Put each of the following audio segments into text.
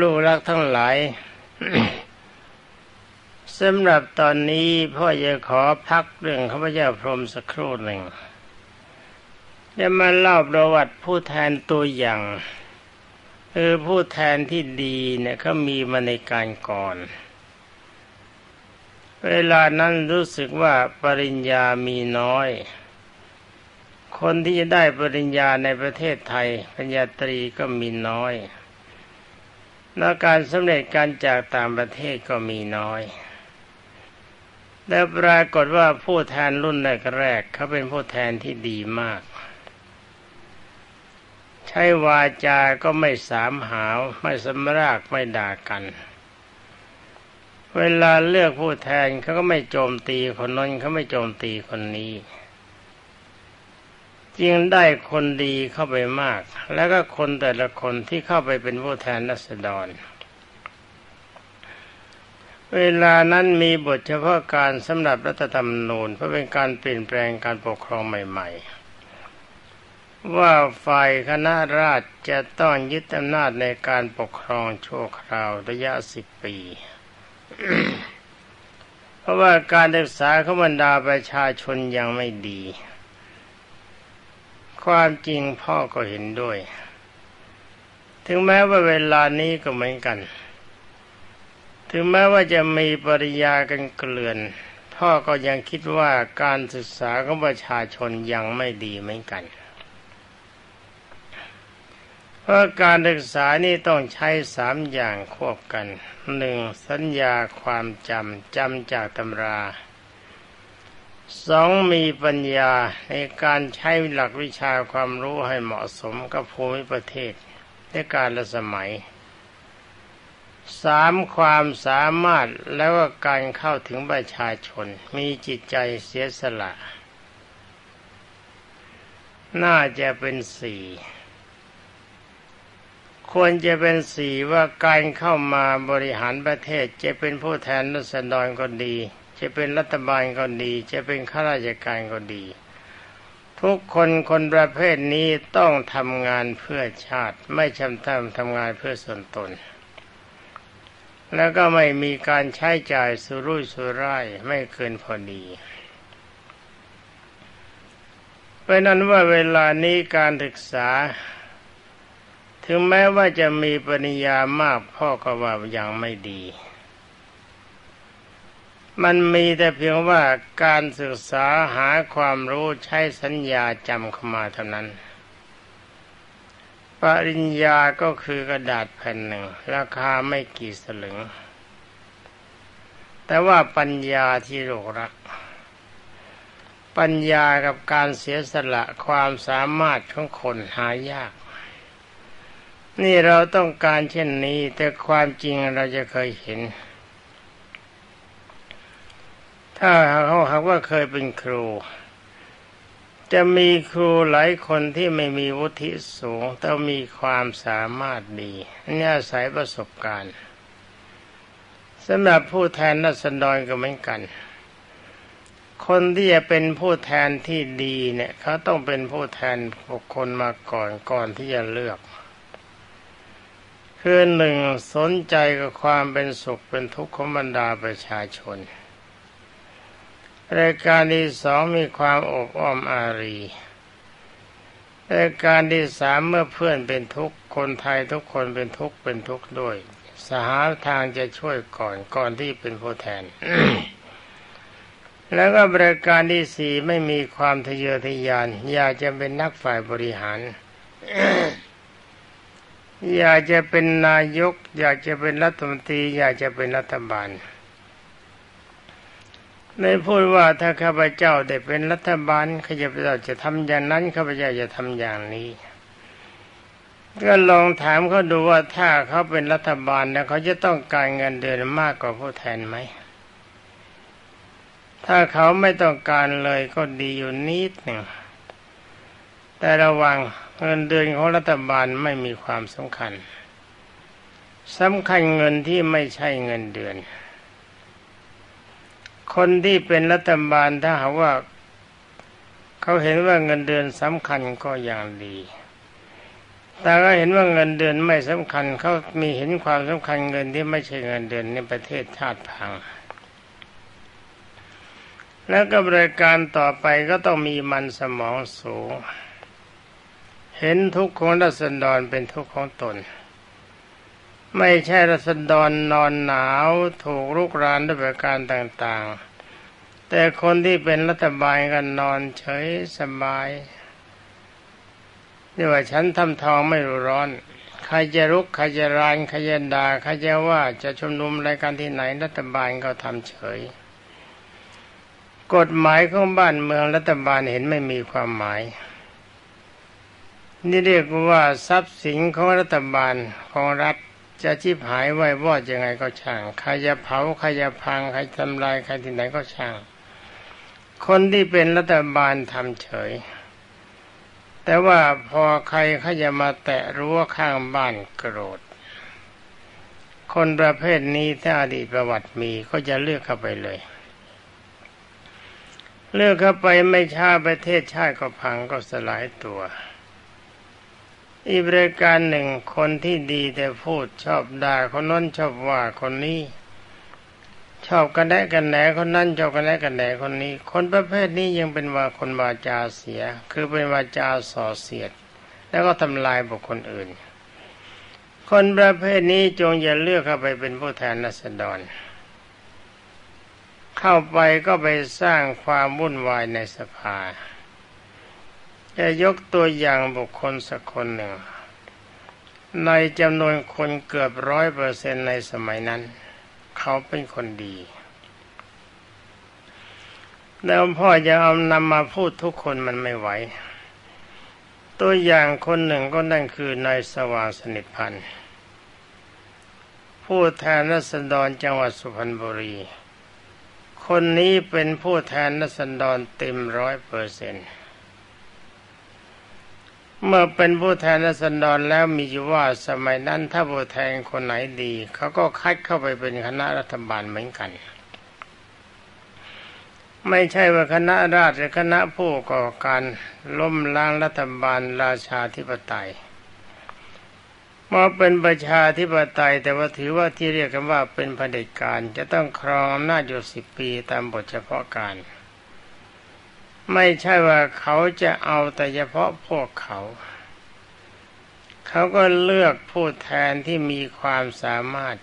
ลูกรักทั้งหลายสำหรับตอนนี้พ่อจะขอพักเรื่องข้าพเจ้าพรมสักครู่หนึ่งจะมาเล่าประวัติผู้แทนตัวอย่างคือผู้แทนที่ดีเนี่ยเขามีมาในการก่อน เวลานั้นรู้สึกว่าปริญญามีน้อย คนที่จะได้ปริญญาในประเทศไทยปริญญาตรีก็มีน้อย และการสำเร็จการจากต่างประเทศก็มีน้อย แล้วปรากฏว่าผู้แทนรุ่นแรกๆเขาเป็นผู้แทนที่ดีมาก ใช้วาจาก็ไม่สามหาวไม่สำรากไม่ด่ากัน เวลาเลือกผู้แทนเขาก็ไม่โจมตีคนนั้นเขาไม่โจมตีคนนี้ จึงได้คนดีเข้าไปมาก แล้วก็คนแต่ละคนที่เข้าไปเป็นผู้แทนรัษฎร เวลานั้นมีบทเฉพาะการสำหรับรัฐธรรมนูญเพื่อเป็นการเปลี่ยนแปลงการปกครองใหม่ ๆ ว่าฝ่ายคณะราษฎรจะต้องยึดอำนาจในการปกครองชั่วคราวระยะสิบปี เพราะว่าการศึกษาขบรรดาประชาชนยังไม่ดี ความจริงพ่อก็เห็นด้วย ถึงแม้ว่าเวลานี้ก็เหมือนกัน ถึงแม้ว่าจะมีปริยากันเกลื่อน พ่อก็ยังคิดว่าการศึกษาของประชาชนยังไม่ดีเหมือนกัน เพราะการศึกษานี่ต้องใช้สามอย่างควบกันหนึ่งสัญญาความจำจำจากตำรา สองมีปัญญาในการใช้หลักวิชาความรู้ให้เหมาะสมกับภูมิประเทศและการละสมัยสามความสามารถแล้วก็การเข้าถึงประชาชน มีจิตใจเสียสละ น่าจะเป็นสี่ควรจะเป็นสี่ว่าการเข้ามาบริหารประเทศจะเป็นผู้แทนรัษฎรก็ดี จะเป็นรัฐบาลก็ดี จะเป็นข้าราชการก็ดี ทุกคนคนประเภทนี้ต้องทำงานเพื่อชาติ ไม่ชำทำทำงานเพื่อส่วนตน แล้วก็ไม่มีการใช้จ่ายสุรุ่ยสุร่ายไม่เกินพอดีเพราะนั้นว่าเวลานี้การศึกษา ถึงแม้ว่าจะมีปริญญามากพ่อก็ว่ายังไม่ดี มันมีแต่เพียงว่าการศึกษาหาความรู้ใช้สัญญาจำเข้ามาเท่านั้น ปริญญาก็คือกระดาษแผ่นหนึ่ง ราคาไม่กี่สลึง แต่ว่าปัญญาที่โลกรัก ปัญญากับการเสียสละความสามารถของคนหายาก นี่เราต้องการเช่นนี้แต่ความจริงเราจะเคยเห็น ถ้าเขาหากว่าเคยเป็นครู จะมีครูหลายคนที่ไม่มีวุฒิสูง แต่มีความสามารถดีนี่อาศัยประสบการณ์สำหรับผู้แทนนัสดรก็เหมือนกัน คนที่จะเป็นผู้แทนที่ดีเนี่ยเขาต้องเป็นผู้แทนบุคคลมาก่อนก่อนที่จะเลือกคือหนึ่งสนใจกับความเป็นสุขเป็นทุกข์ของบรรดาประชาชน รายการที่สองมีความอบอ้อมอารีรายการที่สามเมื่อเพื่อนเป็นทุกข์คนไทยทุกคนเป็นทุกข์เป็นทุกข์ด้วย สหาทางจะช่วยก่อนก่อนที่เป็นผู้แทน แล้วก็บริการที่สี่ไม่มีความทะเยอทะยาน อยากจะเป็นนักฝ่ายบริหารอยากจะเป็นนายก อยากจะเป็นรัฐมนตรี อยากจะเป็นรัฐบาล ในพูดว่าถ้าข้าพเจ้าได้เป็นรัฐบาลข้าพเจ้าจะทำอย่างนั้นข้าพเจ้าจะทำอย่างนี้ ก็ลองถามเขาดูว่าถ้าเขาเป็นรัฐบาลแล้วเขาจะต้องการเงินเดือนมากกว่าผู้แทนไหม ถ้าเขาไม่ต้องการเลยก็ดีอยู่นิดหนึ่งแต่ระวังเงินเดือนของรัฐบาลไม่มีความสำคัญสำคัญเงินที่ไม่ใช่เงินเดือน คนที่เป็นรัฐบาลถ้าหากว่าเขาเห็นว่าเงินเดือนสำคัญก็อย่างดี แต่ก็เห็นว่าเงินเดือนไม่สำคัญเขามีเห็นความสำคัญเงินที่ไม่ใช่เงินเดือนในประเทศชาติพัง แล้วก็บริการต่อไปก็ต้องมีมันสมองสูง เห็นทุกข์ของรัษฎรเป็นทุกข์ของตน ไม่ใช่รัษฎรนอนหนาวถูกลุกรานด้วยประการต่างๆ แต่คนที่เป็นรัฐบาลกันนอนเฉยสบายนี่ว่าฉันทำทองไม่รู้ร้อน ใครจะรุกใครจะรานใครจะด่าใครจะว่าจะชุมนุมรายการที่ไหนรัฐบาลก็ทำเฉย กฎหมายของบ้านเมืองรัฐบาลเห็นไม่มีความหมายนี่เรียกว่าทรัพย์สินของรัฐบาลของรัฐ จะชิบหายไว้วอดยังไงก็ช่าง ใครจะเผาใครจะพังใครทำลายใครที่ไหนก็ช่าง คนที่เป็นรัฐบาลทำเฉย แต่ว่าพอใครเขาจะมาแตะรั้วข้างบ้านโกรธ คนประเภทนี้ถ้าอดีตประวัติมีก็จะเลือกเข้าไปเลย เลือกเข้าไปไม่ช้าประเทศชาติก็พังก็สลายตัว อีกบริการหนึ่งคนที่ดีแต่พูดชอบด่าคนนั้นชอบว่าคนนี้ ชอบกันแนะกันแหนคนนั้นชอบกันแนะกันแหนคนนี้ คนประเภทนี้ยังเป็นว่าคนวาจาเสีย คือเป็นวาจาส่อเสียด แล้วก็ทำลายบุคคลอื่น คนประเภทนี้จงอย่าเลือกเข้าไปเป็นผู้แทนรัษฎร เข้าไปก็ไปสร้างความวุ่นวายในสภา จะยกตัวอย่างบุคคลสักคนหนึ่ง ในจำนวนคนเกือบร้อยเปอร์เซ็นในสมัยนั้น เขาเป็นคนดี แล้วพ่อจะเอานำมาพูดทุกคนมันไม่ไหว ตัวอย่างคนหนึ่งก็นั่นคือนายสว่างสนิทพันธ์ผู้แทนรัษฎรจังหวัดสุพรรณบุรี คนนี้เป็นผู้แทนรัษฎรเต็มร้อยเปอร์เซ็นต์ เมื่อเป็นผู้แทนรัษฎรแล้วมีอยู่ว่าสมัยนั้นถ้าผู้แทนคนไหนดี เขาก็คัดเข้าไปเป็นคณะรัฐบาลเหมือนกัน ไม่ใช่ว่าคณะราษฎรคณะผู้ก่อการล้มล้างรัฐบาลราชาธิปไตยมาเป็นประชาธิปไตย แต่ว่าถือว่าที่เรียกกันว่าเป็นเผด็จการ จะต้องครองอำนาจอยู่สิบปีตามบทเฉพาะการ ไม่ใช่ว่าเขาจะเอาแต่เฉพาะพวกเขา เขาก็เลือกผู้แทนที่มีความสามารถ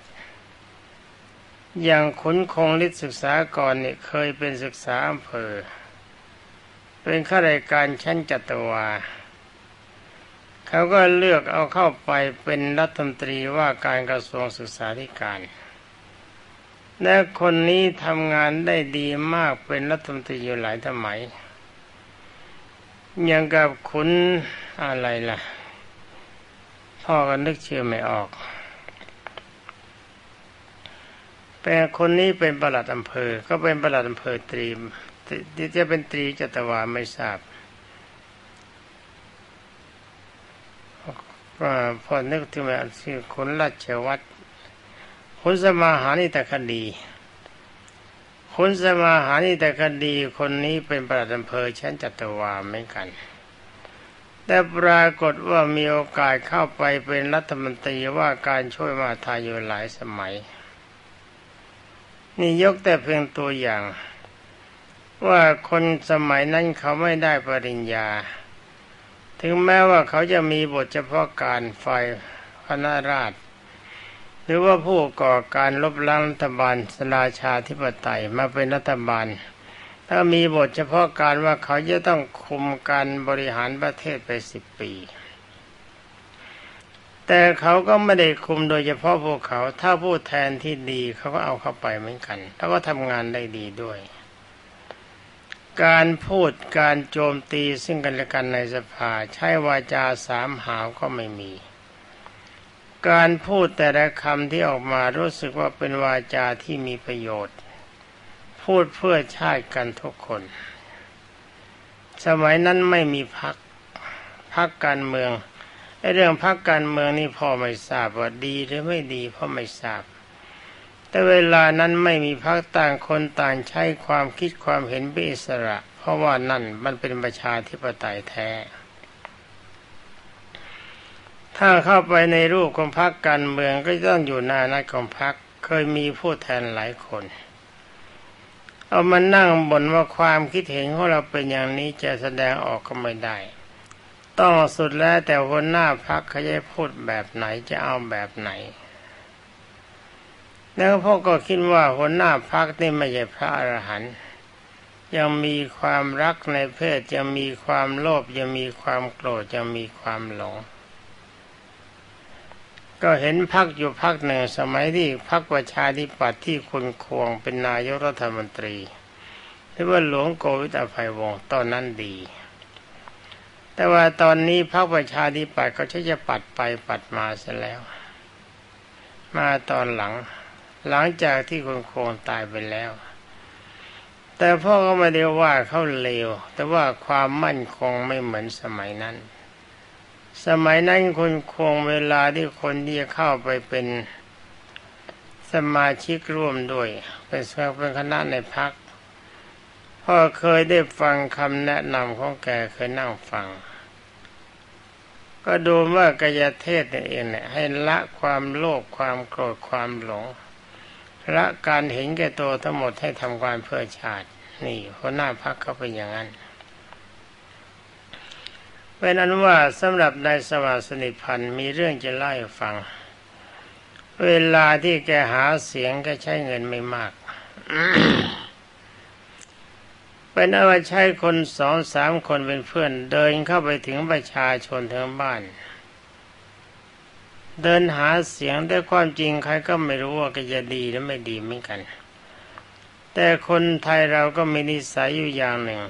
อย่างขุนคงฤทธิศึกษาก่อนเนี่ยเคยเป็นศึกษาอำเภอ เป็นข้าราชการชั้นจัตวา เขาก็เลือกเอาเข้าไปเป็นรัฐมนตรีว่าการกระทรวงศึกษาธิการและคนนี้ทำงานได้ดีมากเป็นรัฐมนตรีอยู่หลายสมัย อย่างกับขุนอะไรล่ะ พ่อก็นึกชื่อไม่ออก แต่คนนี้เป็นประหลัดอำเภอ ก็เป็นประหลัดอำเภอตรีที่จะเป็นตรีจัตวาไม่ทราบพอนึกถึงว่าชื่อขุนราชวัตรขุนสมาหานิตคดี ขุนสมาหานิตคดีคนนี้เป็นประหลัดอำเภอชั้นจัตวาเหมือนกัน แต่ปรากฏว่ามีโอกาสเข้าไปเป็นรัฐมนตรีว่าการช่วยมาทายอยู่หลายสมัย นี่ยกแต่เพียงตัวอย่าง ว่าคนสมัยนั้นเขาไม่ได้ปริญญา ถึงแม้ว่าเขาจะมีบทเฉพาะการฝ่ายคณะราษฎร หรือว่าผู้ก่อการลบล้างรัฐบาลสราชาธิปไตยมาเป็นรัฐบาล ถ้ามีบทเฉพาะการว่าเขาจะต้องคุมการบริหารประเทศไปสิบปี แต่เขาก็ไม่ได้คุมโดยเฉพาะพวกเขา ถ้าผู้แทนที่ดีเขาก็เอาเข้าไปเหมือนกัน แล้วก็ทำงานได้ดีด้วย การพูดการโจมตีซึ่งกันและกันในสภา ใช้วาจาสามหาวก็ไม่มี การพูดแต่ละคำที่ออกมารู้สึกว่าเป็นวาจาที่มีประโยชน์ พูดเพื่อชาติกันทุกคน สมัยนั้นไม่มีพักพักการเมืองไอ้เรื่องพักการเมืองนี่พ่อไม่ทราบว่าดีหรือไม่ดีพ่อไม่ทราบ แต่เวลานั้นไม่มีพักต่างคนต่างใช้ความคิดความเห็นเป็นอิสระ เพราะว่านั่นมันเป็นประชาธิปไตยแท้ ถ้าเข้าไปในรูปของพรรคการเมืองก็ต้องอยู่หน้านัดของพรรคเคยมีผู้แทนหลายคน เอามานั่งบ่นว่าความคิดเห็นของเราเป็นอย่างนี้จะแสดงออกก็ไม่ได้ ต้องสุดแล้วแต่หัวหน้าพรรคเขาจะพูดแบบไหนจะเอาแบบไหนแล้วพ่อก็คิดว่าหัวหน้าพรรคนี่ไม่ใช่พระอรหันต์ยังมีความรักในเพศยังมีความโลภยังมีความโกรธยังมีความหลง ก็เห็นพักอยู่พักหนึ่งสมัยที่พักประชาธิปัตย์ที่คุณควงเป็นนายกรัฐมนตรีที่ว่าหลวงโกวิตอภัยวงศ์ตอนนั้นดี แต่ว่าตอนนี้พักประชาธิปัตย์ก็ใช้จะปัดไปปัดมาเสียแล้ว มาตอนหลัง หลังจากที่คุณควงตายไปแล้ว แต่พ่อก็ไม่ได้ว่าเขาเลวแต่ว่าความมั่นคงไม่เหมือนสมัยนั้น สมัยนั้นคนคงเวลาที่คนที่จะเข้าไปเป็นสมาชิกร่วมด้วย เป็นเป็นคณะในพักพ่อเคยได้ฟังคำแนะนำของแกเคยนั่งฟัง ก็ดูว่ากายเทศนี่เองเนี่ยให้ละความโลภความโกรธความหลงละการเห็นแก่ตัวทั้งหมดให้ทำความเพื่อชาติ นี่หัวหน้าพักเขาเป็นอย่างนั้น เป็นนั้นว่าสำหรับนายสวัสดิ์สนิพันธ์มีเรื่องจะเล่าให้ฟัง เวลาที่แกหาเสียงก็ใช้เงินไม่มาก เป็นอาใช้คนสองสามคนเป็นเพื่อน เดินเข้าไปถึงประชาชนทั้งบ้าน เดินหาเสียงแต่ความจริงใครก็ไม่รู้ว่าจะดีหรือไม่ดีเหมือนกัน แต่คนไทยเราก็มีนิสัยอยู่อย่างหนึ่ง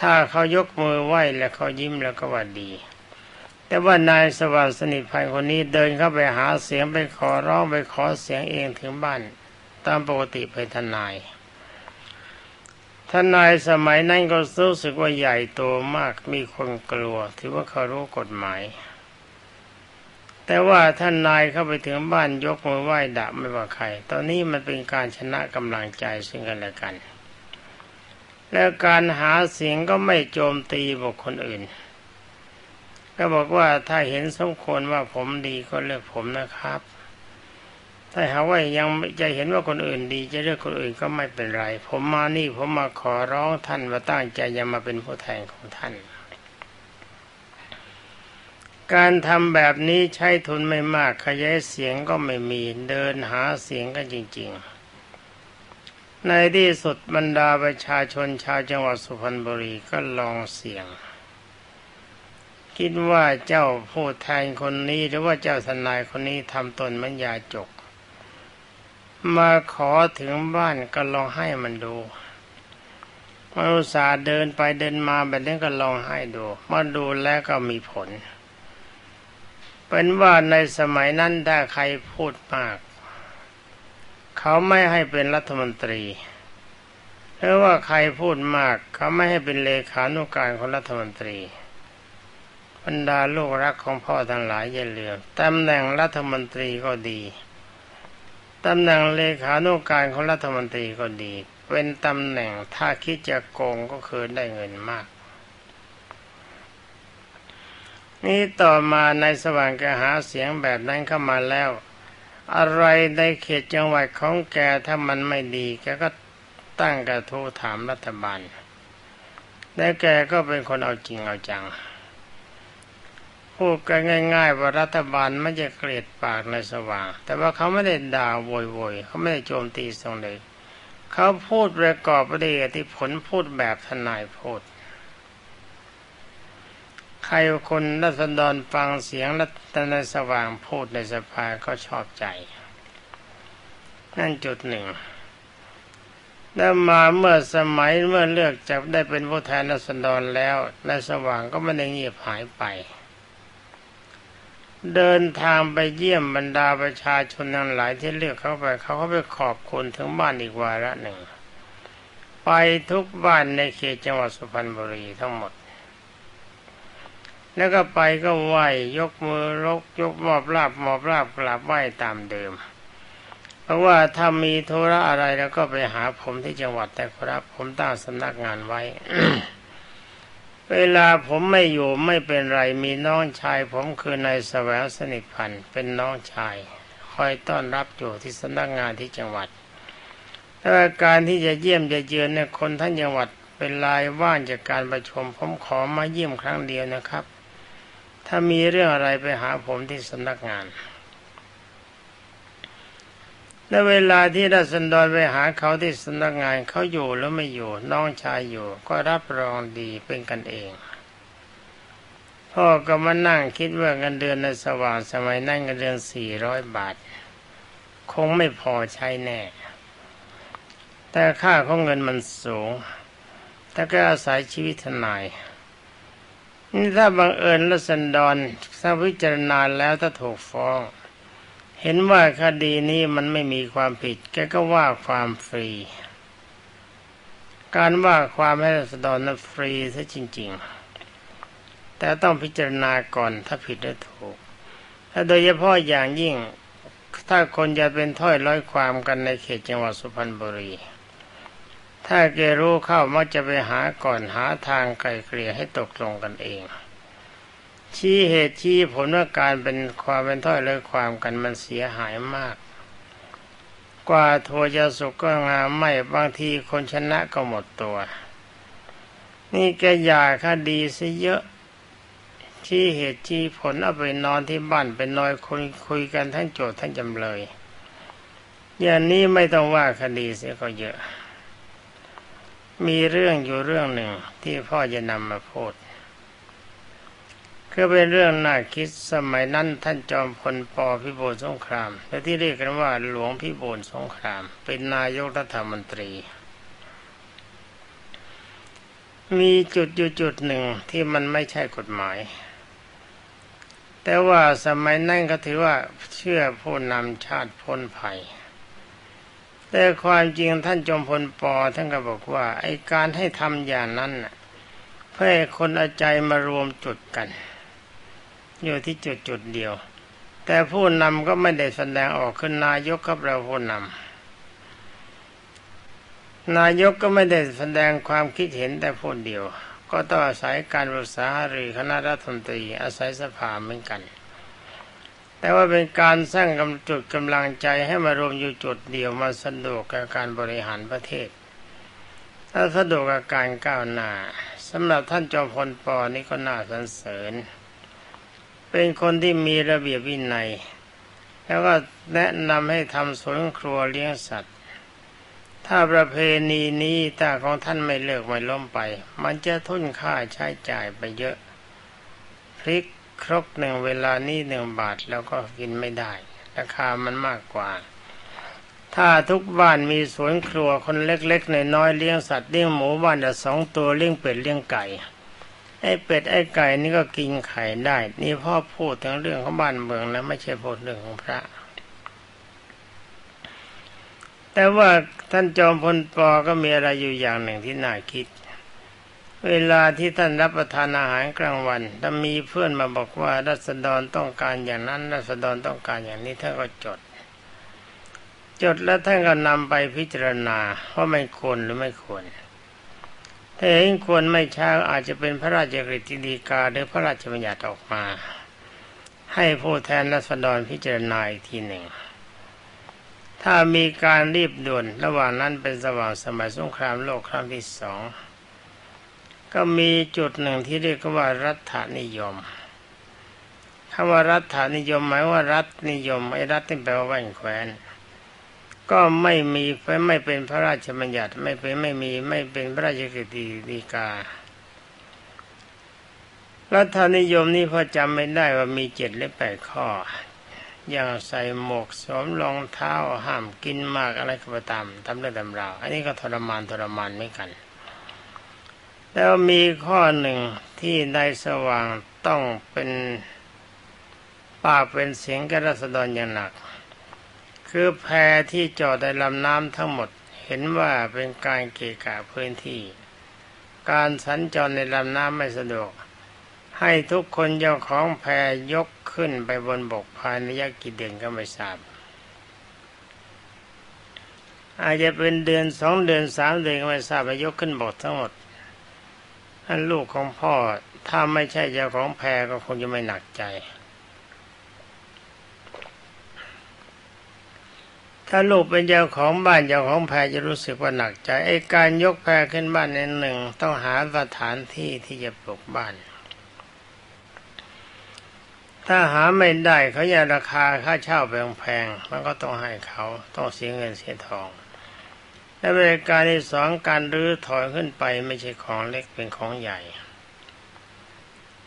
ถ้าเขายกมือไหว้แล้วเขายิ้มแล้วก็ว่าดี แต่ว่านายสวัสดิ์สนิทพันคนนี้เดินเข้าไปหาเสียงไปขอร้องไปขอเสียงเองถึงบ้าน ตามปกติเป็นทนายทนายสมัยนั้นก็รู้สึกว่าใหญ่โตมากมีคนกลัว ถือว่าเขารู้กฎหมาย แต่ว่าท่านนายเข้าไปถึงบ้านยกมือไหว้ดะไม่ว่าใคร ตอนนี้มันเป็นการชนะกำลังใจซึ่งกันและกัน แล้วการหาเสียงก็ไม่โจมตีบุคคลอื่น ก็บอกว่าถ้าเห็นสมควรว่าผมดีก็เลือกผมนะครับ ถ้าหาว่ายังจะเห็นว่าคนอื่นดี จะเลือกคนอื่นก็ไม่เป็นไร ผมมานี่ผมมาขอร้องท่านว่าตั้งใจจะมาเป็นผู้แทนของท่าน การทำแบบนี้ใช้ทุนไม่มากขยายเสียงก็ไม่มีเดินหาเสียงกันจริง ๆ ในที่สุดบรรดาประชาชนชาวจังหวัดสุพรรณบุรีก็ลองเสี่ยง คิดว่าเจ้าผู้แทนคนนี้หรือว่าเจ้าทนายคนนี้ทำตนมันยาจก มาขอถึงบ้านก็ลองให้มันดูมาอุตส่าห์เดินไปเดินมาแบบนี้ก็ลองให้ดูมาดูแล้วก็มีผล เป็นว่าในสมัยนั้นถ้าใครพูดมาก เขาไม่ให้เป็นรัฐมนตรีหรือว่าใครพูดมากเขาไม่ให้เป็นเลขานุการของรัฐมนตรีบรรดาลูกรักของพ่อทั้งหลายอย่าลืมตำแหน่งรัฐมนตรีก็ดีตำแหน่งเลขานุการของรัฐมนตรีก็ดี เป็นตำแหน่งถ้าคิดจะโกงก็คือได้เงินมาก นี้ต่อมาในสว่างแกหาเสียงแบบนั้นเข้ามาแล้ว อะไรในเขตจังหวัดของแกถ้ามันไม่ดีแกก็ตั้งกระทู้ถามรัฐบาล และแกก็เป็นคนเอาจริงเอาจัง พูดกันง่าย ๆ ว่ารัฐบาลไม่จะเกลียดปากในสว่าง แต่ว่าเขาไม่ได้ด่าโวยๆเขาไม่ได้โจมตีทรงเลยเขาพูดประกอบประเดียที่ผลพูดแบบทนายพูด ใครคนรัศดรฟังเสียงรัตนสว่างพูดในสภาก็ชอบใจ นั่นจุดหนึ่ง แล้วมาเมื่อสมัยเมื่อเลือกจะได้เป็นผู้แทนรัศดรแล้วในสว่างก็ไม่ได้เงียบหายไป เดินทางไปเยี่ยมบรรดาประชาชนทั้งหลายที่เลือกเข้าไป เขาก็ไปขอบคุณถึงบ้านอีกวาระหนึ่ง ไปทุกบ้านในเขตจังหวัดสุพรรณบุรีทั้งหมด แล้วก็ไปก็ไหวยกมือรกยกมอบราบมอบราบกราบไหวตามเดิม เพราะว่าถ้ามีธุระอะไรแล้วก็ไปหาผมที่จังหวัดแต่ครับ ผมตั้งสำนักงานไว้ เวลาผมไม่อยู่ไม่เป็นไรมีน้องชาย ผมคือนายแสวงสนิทพันธ์เป็นน้องชาย คอยต้อนรับอยู่ที่สำนักงานที่จังหวัดแต่าการที่จะเยี่ยมจะเยือนเนี่ยคนทั้งจังหวัดเป็นลายว่างจากการประชุมผมขอมาเยี่ยมครั้งเดียวนะครับ ถ้ามีเรื่องอะไรไปหาผมที่สำนักงานและเวลาที่ราษฎรไปหาเขาที่สำนักงานเขาอยู่หรือไม่อยู่ น้องชายอยู่ ก็รับรองดีเป็นกันเอง พ่อก็มานั่งคิดว่าเงินเดือนในสว่างสมัยนั่งเงินเดือนสี่ร้อยบาท คงไม่พอใช้แน่ แต่ค่าของเงินมันสูงแต่ก็อาศัยชีวิตทนาย นี่ถ้าบังเอิญรัษฎรถ้าพิจารณาแล้วถ้าถูกฟ้อง เห็นว่าคดีนี้มันไม่มีความผิด แกก็ว่าความฟรี การว่าความให้รัษฎรนั้นฟรีซะจริง ๆ แต่ต้องพิจารณาก่อนถ้าผิดหรือถูกถ้าโดยเฉพาะอย่างยิ่งถ้าคนจะเป็นถ้อยร้อยความกันในเขตจังหวัดสุพรรณบุรี ถ้าแกรู้เข้ามักจะไปหาก่อนหาทางไกลเกลี่ยให้ตกลงกันเอง ชี้เหตุชี้ผลว่าการเป็นความเป็นถ้อยร้อยความกันมันเสียหายมาก กว่าโทจะสุกก็งามไม่บางทีคนชนะก็หมดตัว นี่แกอยากคดีซะเยอะชี้เหตุชี้ผลเอาไปนอนที่บ้านเป็นนอยคุยคุยกันทั้งโจทย์ทั้งจำเลย อย่างนี้ไม่ต้องว่าคดีเสียก็เยอะ มีเรื่องอยู่เรื่องหนึ่งที่พ่อจะนำมาพูดก็เป็นเรื่องน่าคิดสมัยนั้นท่านจอมพลปพิบูลสงครามและที่เรียกกันว่าหลวงพิบูลสงคราม เป็นนายกรัฐมนตรี มีจุดอยู่จุดหนึ่งที่มันไม่ใช่กฎหมาย แต่ว่าสมัยนั้นก็ถือว่าเชื่อผู้นำชาติพ้นภัย แต่ความจริงท่านจอมพลปอท่านก็บอกว่า ไอการให้ทำอย่างนั้นเพื่อคนเอาใจมารวมจุดกัน อยู่ที่จุดจุดเดียว แต่ผู้นำก็ไม่ได้แสดงออกขึ้นนายกกับเราผู้นำนายกก็ไม่ได้แสดงความคิดเห็นแต่ผู้เดียว ก็ต้องอาศัยการปรึกษาหรือคณะรัฐมนตรีอาศัยสภาเหมือนกัน แต่ว่าเป็นการสร้างกำจุดกำลังใจให้มารวมอยู่จุดเดียวมาสะดวกกับการบริหารประเทศถ้าสะดวกกับการก้าวหน้าสำหรับท่านจอมพลปอนี่ก็น่าสรรเสริญ เป็นคนที่มีระเบียบวินัย แล้วก็แนะนำให้ทำสวนครัวเลี้ยงสัตว์ ถ้าประเพณีนี้ตาของท่านไม่เลิกไม่ล้มไป มันจะทุนค่าใช้จ่ายไปเยอะ พริก ครกหนึ่งเวลานี้หนึ่งบาทแล้วก็กินไม่ได้ ราคามันมากกว่า ถ้าทุกบ้านมีสวนครัวคนเล็กๆน้อยๆเลี้ยงสัตว์เลี้ยงหมูบ้านละสองตัวเลี้ยงเป็ดเลี้ยงไก่ไอ้เป็ดไอ้ไก่นี่ก็กินไข่ได้ นี่พ่อพูดถึงเรื่องของบ้านเมืองนะไม่ใช่พูดเรื่องของพระ แต่ว่าท่านจอมพลปอก็มีอะไรอยู่อย่างหนึ่งที่น่าคิด เวลาที่ท่านรับประทานอาหารกลางวัน ถ้ามีเพื่อนมาบอกว่ารัษฎรต้องการอย่างนั้นรัษฎรต้องการอย่างนี้ท่านก็จด จดแล้วท่านก็นำไปพิจารณาว่าไม่ควรหรือไม่ควร ถ้าเห็นควรไม่ช้าอาจจะเป็นพระราชกฤษฎีกาหรือพระราชบัญญัติออกมา ให้ผู้แทนรัษฎรพิจารณาอีกทีหนึ่ง ถ้ามีการรีบด่วนระหว่างนั้นเป็นสว่างสมัยสงครามโลกครั้งที่สอง ก็มีจุดหนึ่งที่เรียกว่ารัฐนิยมคำว่ารัฐนิยมหมายว่ารัฐนิยมไอ้รัฐนี่แปลว่าแหว่งแคว้นก็ไม่มีไม่เป็นพระราชบัญญัติไม่เป็นไม่มีไม่เป็นพระราชกฤษฎีกา รัฐนิยมนี่พอจำไม่ได้ว่ามีเจ็ดหรือแปดข้อ อย่างใส่หมวกสวมรองเท้าห้ามกินมากอะไรก็ตามทำเรื่องตำราวอันนี้ก็ทรมานทรมานไม่กัน แล้วมีข้อหนึ่งที่ได้สว่างต้องเป็นปากเป็นเสียงกระสดรอย่างหนัก คือแพที่จอดในลำน้ำทั้งหมดเห็นว่าเป็นการเกะกะพื้นที่ การสัญจรในลำน้ำไม่สะดวก ให้ทุกคนเจ้าของแพยกขึ้นไปบนบกภายในยักกี่เดือนก็ไม่ทราบอาจจะเป็นเดือนสองเดือนสามเดือนก็ไม่ทราบไปยกขึ้นบกทั้งหมด ใอันลูกของพ่อ ถ้าไม่ใช่เจ้าของแพรก็คงจะไม่หนักใจ ถ้าลูกเป็นเจ้าของบ้านเจ้าของแพรจะรู้สึกว่าหนักใจไอ้การยกแพรขึ้นบ้านในหนึ่งต้องหาสถานที่ที่จะปลูกบ้านถ้าหาไม่ได้เขาอยากราคาค่าเช่าแพงๆมันก็ต้องให้เขาต้องเสียเงินเสียทอง และบริการที่สองการรื้อถอยขึ้นไปไม่ใช่ของเล็กเป็นของใหญ่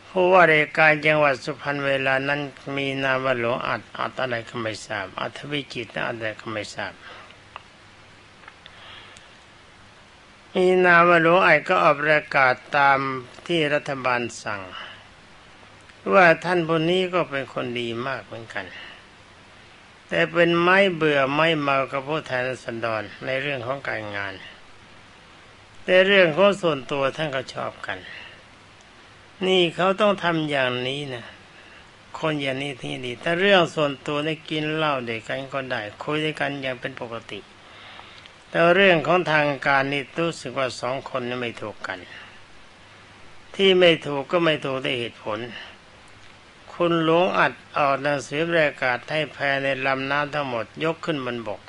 ผู้ว่าราชการจังหวัดสุพรรณเวลานั้นมีนามว่าหลวงอัดอัดอะไรก็ไม่ทราบอัธวิจิตรนะอะไรก็ไม่ทราบมีนามว่าหลวงอัดก็ออกประกาศตามที่รัฐบาลสั่ง ว่าท่านผู้นี้ก็เป็นคนดีมากเหมือนกัน แต่เป็นไม้เบื่อไม้เมากับผู้แทนสันดรในเรื่องของการงาน แต่เรื่องของส่วนตัวท่านก็ชอบกัน นี่เขาต้องทำอย่างนี้นะคนอย่างนี้ที่ดีแต่เรื่องส่วนตัวได้กินเหล้าเด็กกันก็ได้คุยด้วยกันอย่างเป็นปกติ แต่เรื่องของทางการนี่รู้สึกว่าสองคนนี้ไม่ถูกกัน ที่ไม่ถูกก็ไม่ถูกได้เหตุผล คุณหลวงอัดออกหนังสือประกาศให้แพในลำน้ำทั้งหมดยกขึ้นบนบก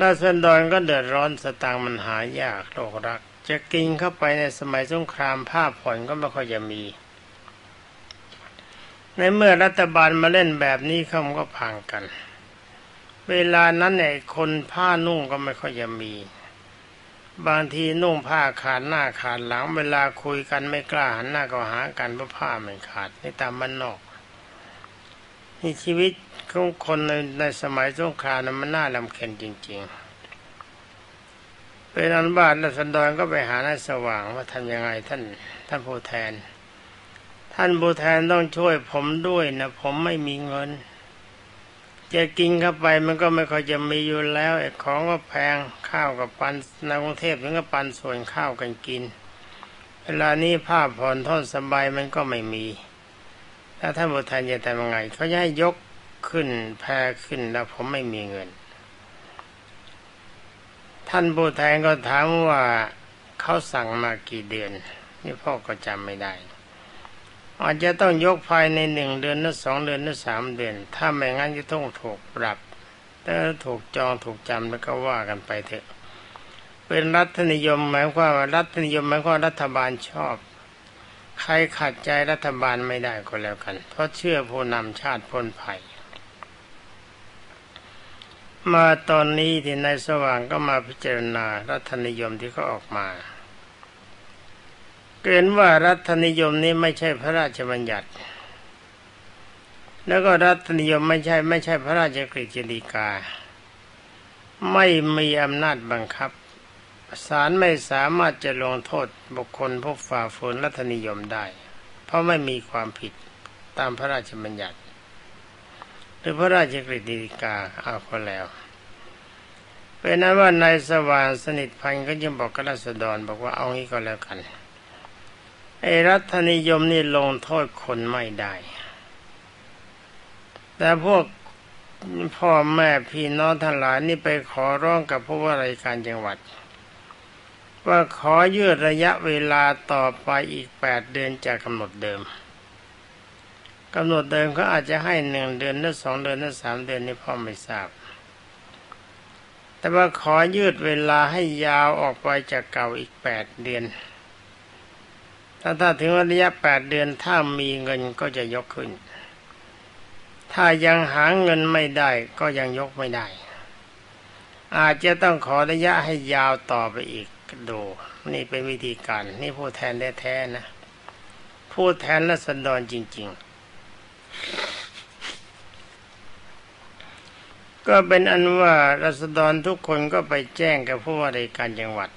ราษฎรก็เดือดร้อนสตางค์มันหายากโลกรัก จะกินเข้าไปในสมัยสงครามผ้าผ่อนก็ไม่ค่อยจะมี ในเมื่อรัฐบาลมาเล่นแบบนี้เขาก็พังกัน เวลานั้นไอ้คนผ้านุ่งก็ไม่ค่อยจะมี บางทีนุ่งผ้าขาดหน้าขาดหลังเวลาคุยกันไม่กล้าหันหน้าก็หากันเพราะผ้ามันขาดในตามมันนอกนี่ชีวิตของคนในในสมัยสงครามนั้นมันน่าลำเค็ญจริง ๆ เป็นอันบ้านรัศดรก็ไปหานายสว่างว่าทำยังไงท่านท่านผู้แทน ท่านผู้แทนต้องช่วยผมด้วยนะผมไม่มีเงิน จะกินเข้าไปมันก็ไม่ค่อยจะมีอยู่แล้วไอ้ของก็แพงข้าวกับปันในกรุงเทพมันก็ปันส่วนข้าวกันกิน เวลานี้ผ้าผ่อนทอนสบายมันก็ไม่มีถ้าท่านผู้แทนจะทำยังไงเขาจะให้ยกขึ้นแพรขึ้นแล้วผมไม่มีเงิน ท่านผู้แทนก็ถามว่าเขาสั่งมากี่เดือน นี่พ่อก็จำไม่ได้ อาจจะต้องยกภายในหนึ่งเดือนหรือสองเดือนหรือสามเดือน ถ้าไม่งั้นจะต้องถูกปรับแต่ถูกจองถูกจำแล้วก็ว่ากันไปเถอะ เป็นรัฐนิยมหมายความว่ารัฐนิยมหมายความรัฐบาลชอบ ใครขัดใจรัฐบาลไม่ได้ก็แล้วกัน เพราะเชื่อผู้นำชาติพ้นภัย มาตอนนี้ที่นายสว่างก็มาพิจารณารัฐนิยมที่เขาออกมา เกณฑ์ว่ารัฐนิยมนี้ไม่ใช่พระราชบัญญัติ แล้วก็รัฐนิยมไม่ใช่ไม่ใช่พระราชกฤษฎีกา ไม่มีอำนาจบังคับศาลไม่สามารถจะลงโทษบุคคลผู้ฝ่าฝืนรัฐนิยมได้ เพราะไม่มีความผิดตามพระราชบัญญัติ หรือพระราชกฤษฎีกาเอาก็แล้วเป็นนั้นว่านายสว่างสนิทพันธ์ก็ยังบอกกับรัษฎรบอกว่าเอางี้ก็แล้วกัน ไอ้รัฐนิยมนี่ลงโทษคนไม่ได้ แต่พวกพ่อแม่พี่น้องทั้งหลายนี่ไปขอร้องกับผู้ว่าราชการจังหวัด ว่าขอยืดระยะเวลาต่อไปอีกแปดเดือนจากกำหนดเดิมกำหนดเดิมเขาอาจจะให้หนึ่งเดือนหรือสองเดือนหรือสามเดือนนี่พ่อไม่ทราบ แต่ว่าขอยืดเวลาให้ยาวออกไปจากเก่าอีกแปดเดือน ถ้าถ้าถึงระยะแปดเดือนถ้ามีเงินก็จะยกขึ้น ถ้ายังหาเงินไม่ได้ก็ยังยกไม่ได้ อาจจะต้องขอระยะให้ยาวต่อไปอีกดูนี่เป็นวิธีการ นี่ผู้แทนแท้ๆนะ ผู้แทนและสันดรจริง ๆ ก็เป็นอันว่ารัษฎรทุกคนก็ไปแจ้งกับผู้ว่าราชการจังหวัด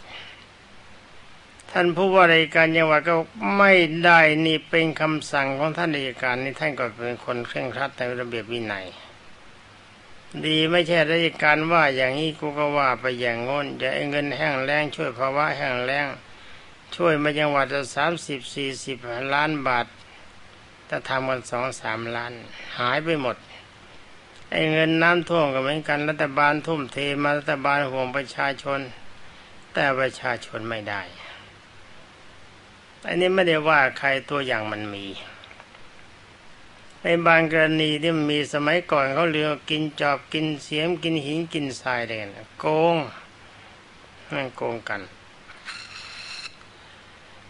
ท่านผู้ว่าราชการจังหวัดก็ไม่ได้นี่เป็นคำสั่งของท่านราชการนี่ท่านก็เป็นคนเคร่งครัดในระเบียบวินัย ดีไม่ใช่ราชการว่าอย่างนี้กูก็ว่าไปอย่างงน้นจะไอ้เงินแห้งแล้งช่วยภาวะแห้งแล้งช่วยมาจังหวัดละสามสิบสี่สิบล้านบาทถ้าทำกันสองสามล้าน หายไปหมดไอ้เงินน้ำท่วมก็เหมือนกันรัฐบาลทุ่มเทมารัฐบาลห่วงประชาชน แต่ประชาชนไม่ได้ อันนี้ไม่ได้ว่าใครตัวอย่างมันมี ในบางกรณีที่มันมีสมัยก่อนเขาเรียกกินจอบกินเสียมกินหินกินทรายอะไรกันโกงนั่นโกงกัน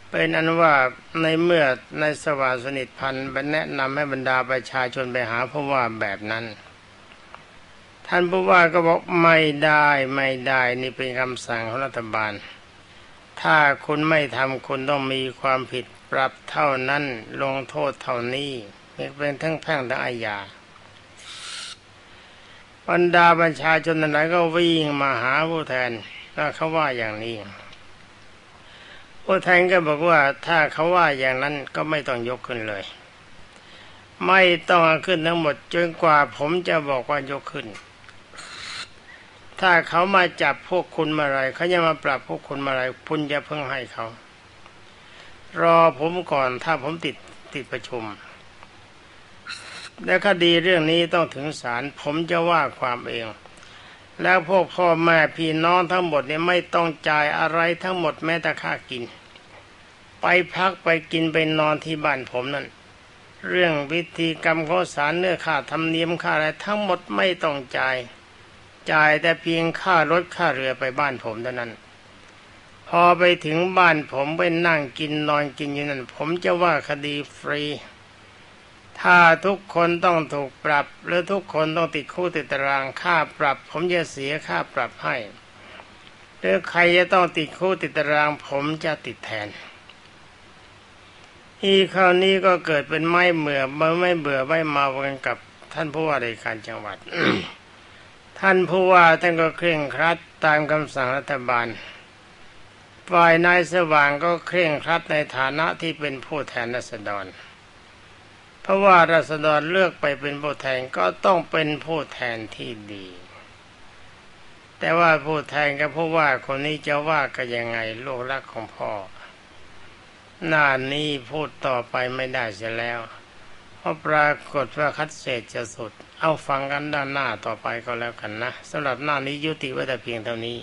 เป็นอันว่าในเมื่อในสวาสนิทพันธ์ไปแนะนำให้บรรดาประชาชนไปหาผู้ว่าแบบนั้น ท่านผู้ว่าก็บอกไม่ได้ไม่ได้นี่เป็นคำสั่งของรัฐบาล ถ้าคุณไม่ทำคุณต้องมีความผิดปรับเท่านั้นลงโทษเท่านี้เป็นทั้งแพ่งทั้งอาญาบรรดาประชาชนนั้นก็วิ่งมาหาผู้แทนแล้วเขาว่าอย่างนี้ผู้แทนก็บอกว่าถ้าเขาว่าอย่างนั้นก็ไม่ต้องยกขึ้นเลย ไม่ต้องขึ้นทั้งหมดจนกว่าผมจะบอกว่ายกขึ้น ถ้าเขามาจับพวกคุณมาอะไรเขาจะมาปรับพวกคุณมาอะไรคุณจะเพิ่งให้เขา รอผมก่อนถ้าผมติดติดประชุม และคดีเรื่องนี้ต้องถึงศาลผมจะว่าความเอง แล้วพวกพ่อแม่พี่น้องทั้งหมดเนี่ยไม่ต้องจ่ายอะไรทั้งหมดแม้แต่ค่ากิน ไปพักไปกินไปนอนที่บ้านผมนั่นเรื่องวิธีกรรมข้อสารเนื้อค่าธรรมเนียมค่าอะไรทั้งหมดไม่ต้องจ่าย จ่ายแต่เพียงค่ารถค่าเรือไปบ้านผมเท่านั้น พอไปถึงบ้านผมไปนั่งกินนอนกินอยู่นั่น ผมจะว่าคดีฟรี ถ้าทุกคนต้องถูกปรับ หรือทุกคนต้องติดคุกติดตารางค่าปรับ ผมจะเสียค่าปรับให้หรือใครจะต้องติดคุกติดตาราง ผมจะติดแทนอีคราวนี้ก็เกิดเป็นไม่เบื่อไม่เบื่อไม่มากันกับท่านผู้ว่าราชการจังหวัด ท่านผู้ว่าท่านก็เคร่งครัดตามคำสั่งรัฐบาล ฝ่ายนายสว่างก็เคร่งครัดในฐานะที่เป็นผู้แทนรัษฎร เพราะว่ารัษฎรเลือกไปเป็นผู้แทนก็ต้องเป็นผู้แทนที่ดี แต่ว่าผู้แทนกับผู้ว่าคนนี้จะว่ากันยังไงลูกรักของพ่อ หน้านี้พูดต่อไปไม่ได้เสียแล้ว เพราะปรากฏว่าคัดเศษจะสุด เอาฟังกันด้านหน้าต่อไปก็แล้วกันนะสำหรับหน้านี้ยุติไว้แต่เพียงเท่านี้